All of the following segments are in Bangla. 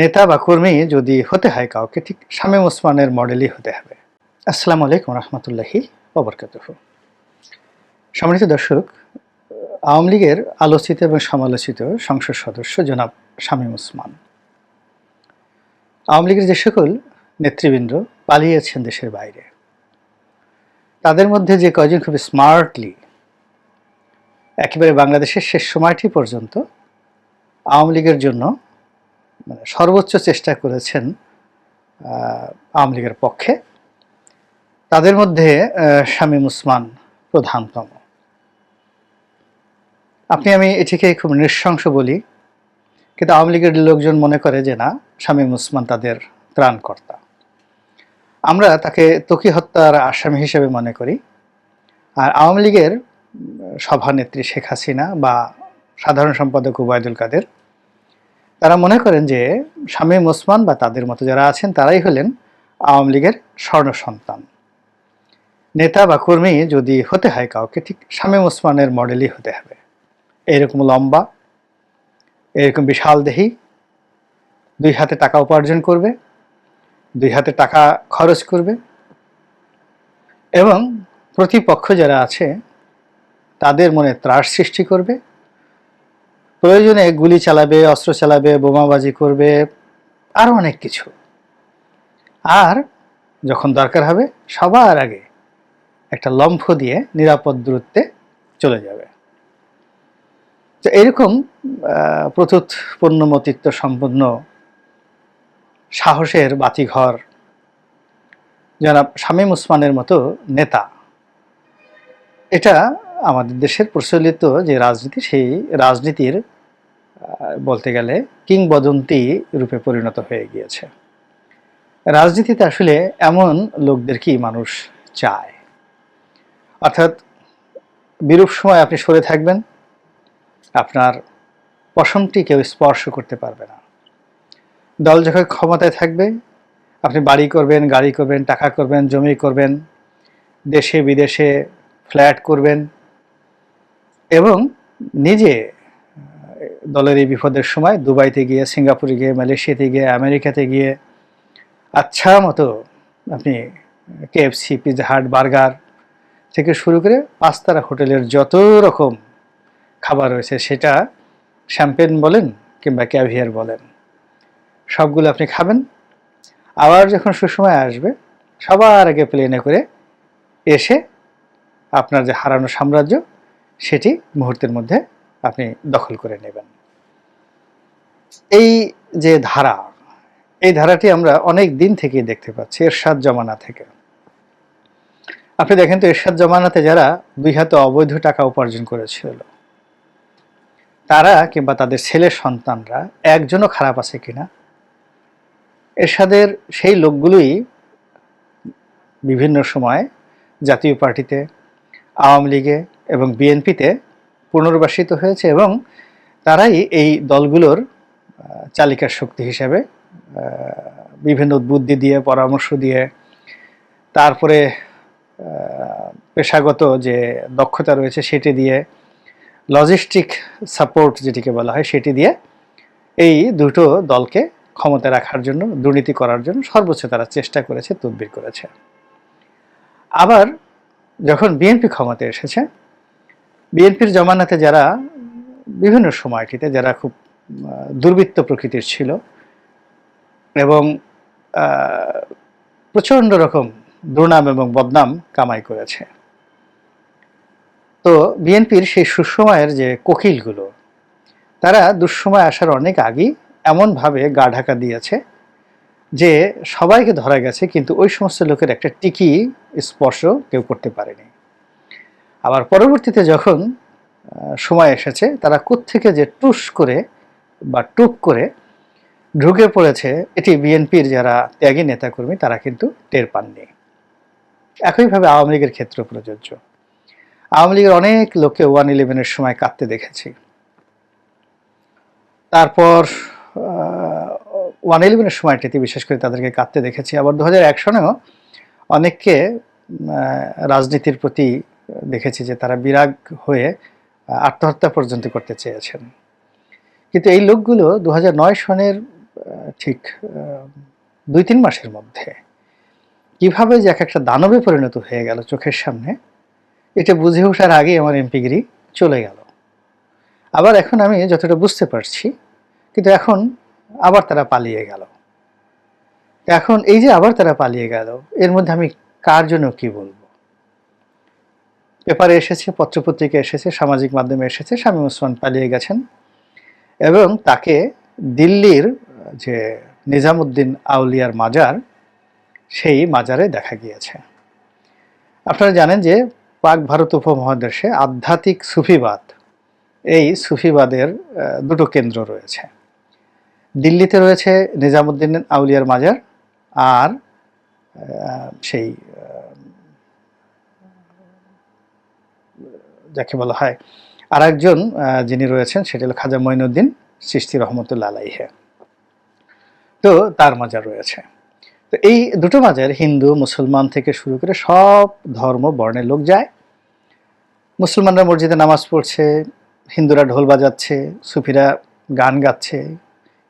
নেতা বা কর্মী যদি হতে হয় কাউকে, ঠিক শামীম ওসমানের মডেলই হতে হবে। আসসালামু আলাইকুম রহমতুল্লাহি ওবরকাতুহ সম্মানিত দর্শক, আওয়ামী লীগের আলোচিত এবং সমালোচিত সংসদ সদস্য জনাব শামীম ওসমান। আওয়ামী লীগের যে সকল নেতৃবৃন্দ পালিয়েছেন দেশের বাইরে, তাদের মধ্যে যে কয়জন খুব স্মার্টলি, একেবারে বাংলাদেশের শেষ সময়টি পর্যন্ত আওয়ামী লীগের জন্য মানে সর্বোচ্চ চেষ্টা করেছেন আওয়ামী লীগের পক্ষে। তাদের মধ্যে শামীম উসমান প্রধানতম। আপনি, আমি এটিকে খুব নৃশংস বলি, কিন্তু আওয়ামী লীগের লোকজন মনে করে যে না, শামীম উসমান তাদের ত্রাণকর্তা। আমরা তাকে তকি হত্যার আসামি হিসেবে মনে করি। আর আওয়ামী লীগের সভানেত্রী শেখ হাসিনা বা সাধারণ সম্পাদক উবায়দুল কাদের তারা মনে করেন যে শামীম ওসমান বা তাদের মতো যারা আছেন, তারাই হলেন আওয়ামী লীগের স্বর্ণ সন্তান। নেতা বা কর্মী যদি হতে হয় কাউকে, ঠিক শামীম ওসমানের মডেলই হতে হবে। এরকম লম্বা, এরকম বিশাল দেহি, দুই হাতে টাকা উপার্জন করবে, দুই হাতে টাকা খরচ করবে এবং প্রতিপক্ষ যারা আছে, তাদের মনে ত্রাস সৃষ্টি করবে প্রয়োজনে গুলি চালাবে অস্ত্র চালাবে বোমাবাজি করবে আরও অনেক কিছু। আর যখন দরকার হবে সবার আগে একটা লম্ফ দিয়ে নিরাপদ দূরত্বে চলে যাবে। তো এরকম আহ, প্রতুত পূর্ণমতিত্ব সম্পন্ন সাহসের বাতিঘর জনাব শামীম উসমানের মতো নেতা এটা আমাদের দেশের প্রচলিত যে রাজনীতি, সেই রাজনীতির বলতে গেলে কিংবদন্তি রূপে পরিণত হয়ে গিয়েছে। রাজনীতিতে আসলে এমন লোকদেরকেই মানুষ চায়? অর্থাৎ বিরূপ সময় আপনি সরে থাকবেন, আপনার পশমটি কেউ স্পর্শ করতে পারবে না। দল যখন ক্ষমতায় থাকবে, আপনি বাড়ি করবেন, গাড়ি করবেন, টাকা করবেন, জমি করবেন দেশে বিদেশে ফ্ল্যাট করবেন এবং নিজে দলের এই বিপদের সময় দুবাইতে গিয়ে, সিঙ্গাপুরে গিয়ে, মালয়েশিয়াতে গিয়ে, আমেরিকাতে গিয়ে আচ্ছা মতো আপনি কেএফসি পিৎজা হাট বার্গার থেকে শুরু করে পাঁচতারা হোটেলের যত রকম খাবার রয়েছে, সেটা শ্যাম্পেন বলেন কিংবা ক্যাভিয়ার বলেন, সবগুলো আপনি খাবেন। আবার যখন সুসময় আসবে, সবার আগে প্লেনে করে এসে আপনার যে হারানো সাম্রাজ্য সেটি মুহূর্তের মধ্যে আপনি দখল করে নেবেন। এই যে ধারা, এই ধারাটি আমরা অনেক দিন থেকেই দেখতে পাচ্ছি, এরশাদ জমানা থেকে। আপনি দেখেন তো, এরশাদ জমানাতে যারা দুই হাতে অবৈধ টাকা উপার্জন করেছিল, তারা কিংবা তাদের ছেলের সন্তানরা একজনও খারাপ আছে কিনা? এরশাদের সেই লোকগুলোই বিভিন্ন সময় জাতীয় পার্টিতে, আওয়ামী লীগে এবং বিএনপিতে পুনর্বাসিত হয়েছে এবং তারাই এই দলগুলোর চালিকার শক্তি হিসেবে বিভিন্ন বুদ্ধি দিয়ে, পরামর্শ দিয়ে, তারপরে পেশাগত যে দক্ষতা রয়েছে সেটি দিয়ে লজিস্টিক সাপোর্ট যেটিকে বলা হয় সেটি দিয়ে এই দুটো দলকে ক্ষমতা রাখার জন্য, দুর্নীতি করার জন্য সর্বোচ্চ তারা চেষ্টা করেছে, তদবির করেছে। আবার যখন বিএনপি ক্ষমতায় এসেছে বিএনপির জমানাতে যারা বিভিন্ন সময়টিতে যারা খুব দুর্বৃত্ত প্রকৃতির ছিল এবং প্রচণ্ড রকম দুর্নাম এবং বদনাম কামাই করেছে। তো বিএনপির সেই সুসময়ের যে কোকিলগুলো, তারা দুঃসময় আসার অনেক আগেই এমনভাবে গা ঢাকা দিয়েছে যে সবাইকে ধরা গেছে, কিন্তু ওই সমস্ত লোকের একটা টিকি স্পর্শ কেউ করতে পারেনি। আবার পরবর্তীতে যখন সময় এসেছে, তারা কোত্থেকে যে টুস করে বা টুক করে ঢুকে পড়েছে, এটি বিএনপির যারা ত্যাগী নেতাকর্মী, তারা কিন্তু টের পাননি। একইভাবে আওয়ামী লীগের ক্ষেত্রে প্রযোজ্য। আওয়ামী লীগের অনেক লোককে ওয়ান ইলেভেনের সময় কাঁদতে দেখেছি। তারপর ওয়ান ইলেভেনের সময়টিতে বিশেষ করে তাদেরকে কাঁদতে দেখেছি। আবার দু হাজার এক সনেও অনেককে রাজনীতির প্রতি দেখেছি যে তারা বিরাগ হয়ে আত্মহত্যা পর্যন্ত করতে চেয়েছেন। কিন্তু এই লোকগুলো দু সনের ঠিক দুই তিন মাসের মধ্যে কীভাবে যে এক একটা দানবে পরিণত হয়ে গেল চোখের সামনে, এটা বুঝে ওঠার আগে আমার এমপিগিরি চলে গেল। আবার এখন আমি যতটা বুঝতে পারছি, কিন্তু এখন আবার তারা পালিয়ে গেল। এখন এই যে আবার তারা পালিয়ে গেল, এর মধ্যে আমি কার জন্য কি বলব? পেপারে এসেছে পত্রপত্রিকা এসেছে, সামাজিক মাধ্যমে এসেছে স্বামী ওসমান পালিয়ে গেছেন। এবং তাকে দিল্লির যে নিজামুদ্দিন আউলিয়ার মাজার, সেই মাজারে দেখা গিয়েছে। আপনারা জানেন যে পাক ভারত উপমহাদেশে আধ্যাত্মিক সুফিবাদ, এই সুফিবাদের দুটো কেন্দ্র রয়েছে। দিল্লিতে রয়েছে নিজামুদ্দিন আউলিয়ার মাজার আর সেই যাকে বলা হয়। আর একজন যিনি রয়েছেন, সেটা হলো খাজা মঈনুদ্দিন সৃষ্টি রহমতুল্লাহ আলাইহে। তো তার মাজার রয়েছে। তো এই দুটো মাজার হিন্দু, মুসলমান থেকে শুরু করে সব ধর্ম বর্ণের লোক যায়। মুসলমানরা মসজিদে নামাজ পড়ছে, হিন্দুরা ঢোল বাজাচ্ছে, সুফিরা গান গাচ্ছে,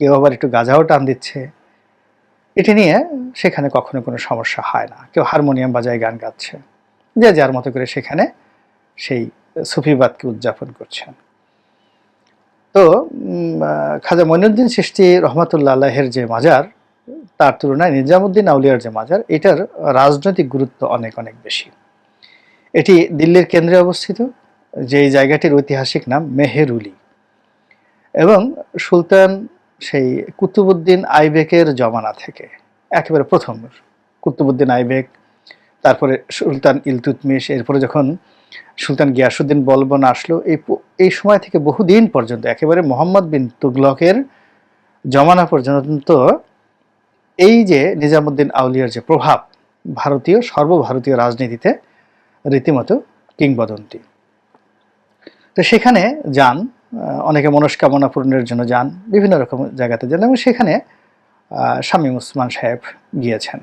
কেউ আবার একটু গাজাও টান দিচ্ছে। এটি নিয়ে সেখানে কখনো কোনো সমস্যা হয় না। কেউ হারমোনিয়াম বাজায় গান গাচ্ছে। যে যার মতো করে সেখানে সেই সুফিবাদকে উদযাপন করছেন। তো খাজা মঈনুদ্দিন সৃষ্টি রহমতুল্লাহ আল্লাহের যে মাজার, তার তুলনায় নিজামুদ্দিন আউলিয়ার যে মাজার, এটার রাজনৈতিক গুরুত্ব অনেক অনেক বেশি। এটি দিল্লির কেন্দ্রে অবস্থিত, যেই জায়গাটির ঐতিহাসিক নাম মেহেরুলি। এবং সুলতান সেই কুতুবুদ্দিন আইবেকের জমানা থেকে, একেবারে প্রথম কুতুবুদ্দিন আইবেক, তারপরে সুলতান ইলতুতমিশ, এরপরে যখন সুলতান গিয়াসুদ্দিন বলবন আসলো, এই এই সময় থেকে বহুদিন পর্যন্ত একেবারে মোহাম্মদ বিন তুগলকের জমানা পর্যন্ত এই যে নিজামুদ্দিন আউলিয়ার যে প্রভাব, ভারতীয়, সর্বভারতীয় রাজনীতিতে রীতিমতো কিংবদন্তি। তো সেখানে যান অনেকে মনস্কামনা পূরণের জন্য যান, বিভিন্ন রকম জায়গাতে যান এবং সেখানে শামীম ওসমান সাহেব গিয়েছেন।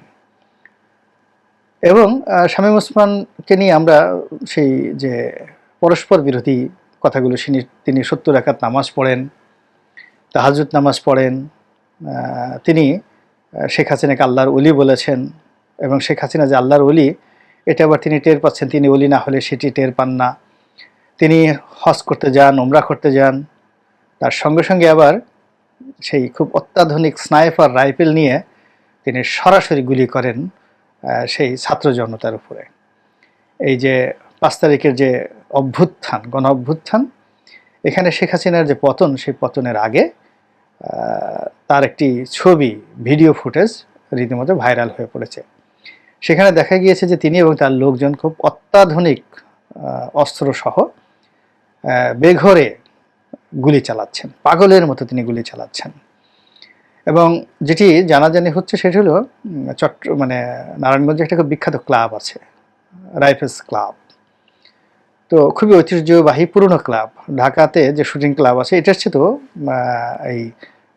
এবং শামীম ওসমানকে নিয়ে আমরা সেই যে পরস্পর বিরোধী কথাগুলো তিনি তিনি সত্তর একাত নামাজ পড়েন তাহাজুদ নামাজ পড়েন তিনি শেখ হাসিনাকে আল্লাহর অলি বলেছেন এবং শেখ হাসিনা যে আল্লাহর অলি এটা আবার তিনি টের পাচ্ছেন, তিনি অলি না হলে সেটি টের পান না। তিনি হজ করতে যান ওমরা করতে যান, তার সঙ্গে সঙ্গে আবার সেই খুব অত্যাধুনিক স্নাইপার, রাইফেল নিয়ে তিনি সরাসরি গুলি করেন। সেই ছাত্র জনতার উপরে। এই যে পাঁচ তারিখের যে অভ্যুত্থান, গণ অভ্যুত্থান, এখানে শেখ হাসিনার যে পতন, সেই পতনের আগে তার একটি ছবি, ভিডিও ফুটেজ রীতিমতো ভাইরাল হয়ে পড়েছে। সেখানে দেখা গিয়েছে যে তিনি এবং তার লোকজন খুব অত্যাধুনিক অস্ত্র সহ বেঘরে গুলি চালাচ্ছেন, পাগলের মতো তিনি গুলি চালাচ্ছেন। এবং যেটি জানাজানি হচ্ছে সেটি হলো চট্ট মানে নারায়ণগঞ্জে একটা খুব বিখ্যাত ক্লাব আছে, রাইফেলস ক্লাব। তো খুবই ঐতিহ্যবাহী পুরনো ক্লাব। ঢাকাতে যে শুটিং ক্লাব আছে, এটার চেয়ে তো এই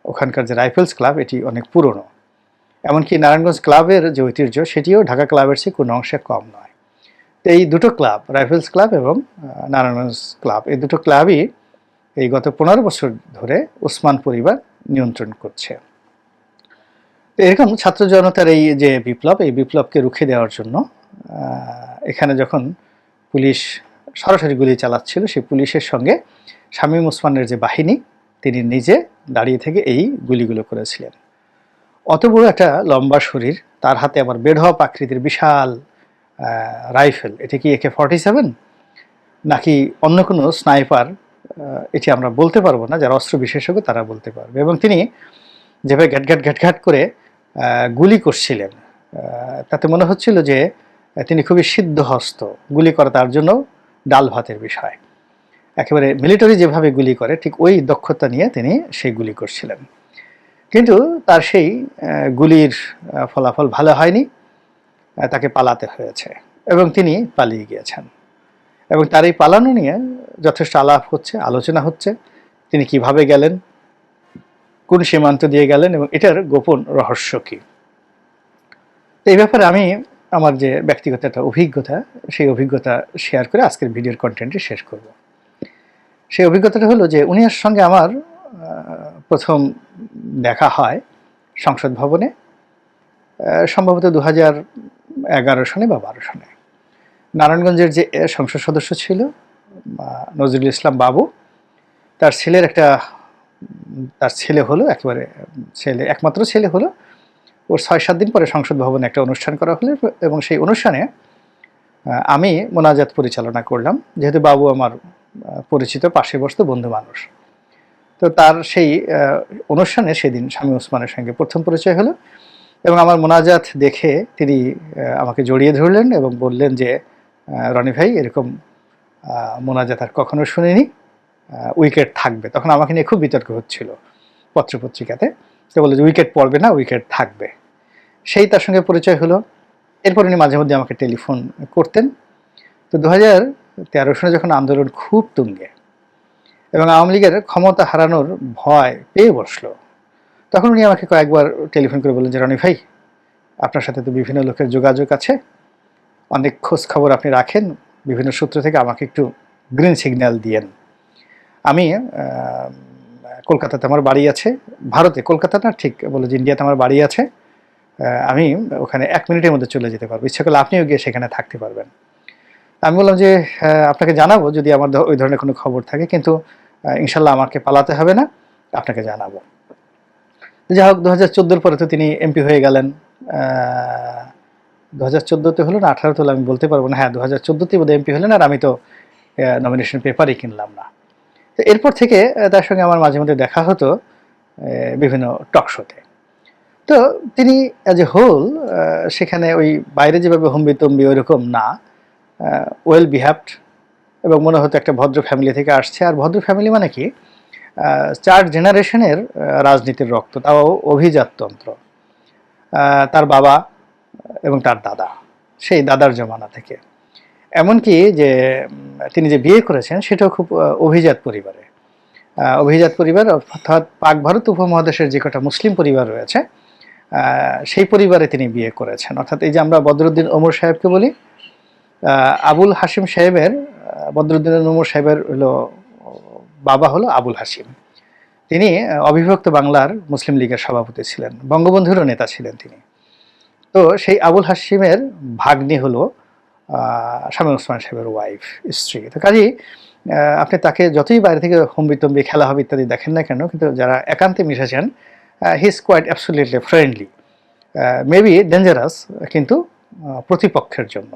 ওখানকার যে রাইফেলস ক্লাব, এটি অনেক পুরনো। এমনকি নারায়ণগঞ্জ ক্লাবের যে ঐতিহ্য, সেটিও ঢাকা ক্লাবের চেয়ে কোনো অংশে কম নয়। তো এই দুটো ক্লাব, রাইফেলস ক্লাব এবং নারায়ণগঞ্জ ক্লাব, এই দুটো ক্লাবই এই গত পনেরো বছর ধরে ওসমান পরিবার নিয়ন্ত্রণ করছে। এরকম ছাত্র জনতার এই যে বিপ্লব, এই বিপ্লবকে রুখে দেওয়ার জন্য এখানে যখন পুলিশ সরাসরি গুলি চালাচ্ছিল, সেই পুলিশের সঙ্গে শামীম ওসমানের যে বাহিনী, তিনি নিজে দাঁড়িয়ে থেকে এই গুলিগুলো করেছিলেন। অত বড় একটা লম্বা শরীর, তার হাতে আবার বের হওয়া আকৃতির বিশাল রাইফেল। এটি কি একে ফর্টি সেভেন নাকি অন্য কোনো স্নাইপার এটি আমরা বলতে পারব না, যারা অস্ত্র বিশেষজ্ঞ তারা বলতে পারবে। এবং তিনি যেভাবে ঘ্যাট ঘ্যাট ঘ্যাট ঘ্যাট করে গুলি করছিলেন। তাতে মনে হচ্ছিল যে তিনি খুবই সিদ্ধহস্ত, গুলি করা তার জন্য ডাল ভাতের বিষয়। একেবারে মিলিটারি যেভাবে গুলি করে, ঠিক ওই দক্ষতা নিয়ে তিনি সেই গুলি করছিলেন। কিন্তু তার সেই গুলির ফলাফল ভালো হয়নি তাকে পালাতে হয়েছে এবং তিনি পালিয়ে গিয়েছেন। এবং তার এই পালানো নিয়ে যথেষ্ট আলাপ হচ্ছে, আলোচনা হচ্ছে, তিনি কীভাবে গেলেন কোন সীমান্ত দিয়ে গেলেন এবং এটার গোপন রহস্য কি? এই ব্যাপারে আমি আমার যে ব্যক্তিগত একটা অভিজ্ঞতা, সেই অভিজ্ঞতা শেয়ার করে আজকের ভিডিওর কন্টেন্টটি শেষ করব। সেই অভিজ্ঞতাটা হলো যে উনির সঙ্গে আমার প্রথম দেখা হয় সংসদ ভবনে সম্ভবত দু হাজার এগারো সনে বা বারো সনে। নারায়ণগঞ্জের যে সংসদ সদস্য ছিল নজরুল ইসলাম বাবু, তার ছেলের একটা তার ছেলে হলো, একেবারে ছেলে, একমাত্র ছেলে হলো। ওর ছয় সাত দিন পরে সংসদ ভবনে একটা অনুষ্ঠান করা হলো এবং সেই অনুষ্ঠানে আমি মোনাজাত পরিচালনা করলাম। যেহেতু বাবু আমার পরিচিত, পাশে বসতো, বন্ধু মানুষ। তো তার সেই অনুষ্ঠানে সেদিন স্বামী ওসমানের সঙ্গে প্রথম পরিচয় হলো এবং আমার মোনাজাত দেখে তিনি আমাকে জড়িয়ে ধরলেন এবং বললেন যে রনি ভাই, এরকম মোনাজাত আর কখনো শুনিনি। উইকেট থাকবে। তখন আমাকে নিয়ে খুব বিতর্ক হচ্ছিল পত্রপত্রিকাতে। তো বলল যে উইকেট পড়বে না উইকেট থাকবে। সেই তার সঙ্গে পরিচয় হলো। এরপর উনি মাঝে মধ্যে আমাকে টেলিফোন করতেন। তো দু হাজার তেরো সনে যখন আন্দোলন খুব তুঙ্গে এবং আওয়ামী লীগের ক্ষমতা হারানোর ভয় পেয়ে বসল, তখন উনি আমাকে কয়েকবার টেলিফোন করে বললেন যে, রনি ভাই, আপনার সাথে তো বিভিন্ন লোকের যোগাযোগ আছে। অনেক খোঁজ খবর আপনি রাখেন। বিভিন্ন সূত্র থেকে আমাকে একটু গ্রিন সিগন্যাল দিয়েন। আমি কলকাতাতে আমার বাড়ি আছে, ভারতে কলকাতা না ঠিক বলে যে ইন্ডিয়াতে আমার বাড়ি আছে আমি ওখানে এক মিনিটের মধ্যে চলে যেতে পারব। ইচ্ছা করলে আপনিও গিয়ে সেখানে থাকতে পারবেন। আমি বললাম যে আপনাকে জানাব যদি আমার ওই ধরনের কোনো খবর থাকে, কিন্তু ইনশাল্লাহ আমাকে পালাতে হবে না, আপনাকে জানাব। যাই হোক, দু হাজার চোদ্দোর পরে তো তিনি এমপি হয়ে গেলেন। দু হাজার চোদ্দোতে হলো না, আঠারোতে হলো, আমি বলতে পারব না। হ্যাঁ দু হাজার চোদ্দোতেই বোধহয় এমপি হলেন, আর আমি তো নমিনেশন পেপারই কিনলাম না। তো এরপর থেকে তার সঙ্গে আমার মাঝে মধ্যে দেখা হতো বিভিন্ন টক শোতে তো। তিনি অ্যাজ এ হোল সেখানে ওই বাইরে যেভাবে হম্বি তম্বি ওইরকম না ওয়েল বিহেভড এবং মনে হতো একটা ভদ্র ফ্যামিলি থেকে আসছে। আর ভদ্র ফ্যামিলি মানে কি? চার জেনারেশনের রাজনীতির রক্ত, তাও অভিজাততন্ত্র। তার বাবা এবং তার দাদা, সেই দাদার জমানা থেকে। এমনকি যে, তিনি যে বিয়ে করেছেন, সেটাও খুব অভিজাত পরিবারে। অভিজাত পরিবার অর্থাৎ পাক ভারত উপমহাদেশের যে কটা মুসলিম পরিবার রয়েছে সেই পরিবারে তিনি বিয়ে করেছেন। অর্থাৎ এই যে আমরা বদরুদ্দিন ওমর সাহেবকে বলি আবুল হাসিম সাহেবের বদরুদ্দিন ওমর সাহেবের হলো, বাবা হলো আবুল হাসিম তিনি অবিভক্ত বাংলার মুসলিম লীগের সভাপতি ছিলেন, বঙ্গবন্ধুরও নেতা ছিলেন তিনি। তো সেই আবুল হাসিমের ভাগ্নি হলো শামীম ওসমান সাহেবের ওয়াইফ স্ত্রী। তো কাজেই আপনি তাকে যতই বাইরে থেকে হম্বি তম্বি খেলা হবে ইত্যাদি দেখেন না কেন, কিন্তু যারা একান্তে মিশেছেন he is quite absolutely friendly maybe dangerous কিন্তু প্রতিপক্ষের জন্য।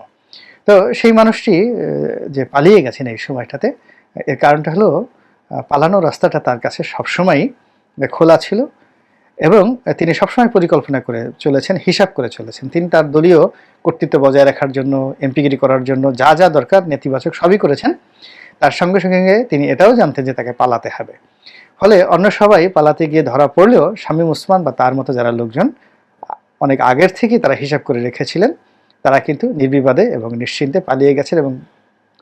তো সেই মানুষটি যে পালিয়ে গেছেন এই সময়টাতে, এর কারণটা হলো পালানোর রাস্তাটা তার কাছে সবসময়ই খোলা ছিল। এবং তিনি সবসময় পরিকল্পনা করে চলেছেন, হিসাব করে চলেছেন। তিনি তার দলীয় কর্তৃত্ব বজায় রাখার জন্য, এমপিগিরি করার জন্য যা যা দরকার নেতিবাচক সবই করেছেন। তার সঙ্গে সঙ্গে তিনি এটাও জানতেন যে তাকে পালাতে হবে। ফলে অন্য সবাই পালাতে গিয়ে ধরা পড়লেও শামীম ওসমান বা তার মতো যারা লোকজন, অনেক আগের থেকেই তারা হিসাব করে রেখেছিলেন, তারা কিন্তু নির্বিবাদে এবং নিশ্চিন্তে পালিয়ে গেছেন এবং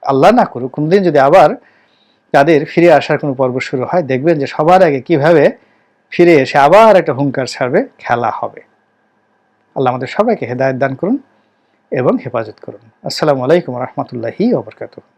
আল্লাহ না করুক, কোনোদিন যদি আবার তাদের ফিরে আসার কোনো পর্ব শুরু হয়, দেখবেন যে সবার আগে কীভাবে ফিরে এসে আবার একটা হুঙ্কার ছাড়বে, খেলা হবে। আল্লাহ আমাদের সবাইকে হেদায়ত দান করুন এবং হেফাজত করুন। আসসালামু আলাইকুম রহমতুল্লাহি ওবরকাতুহ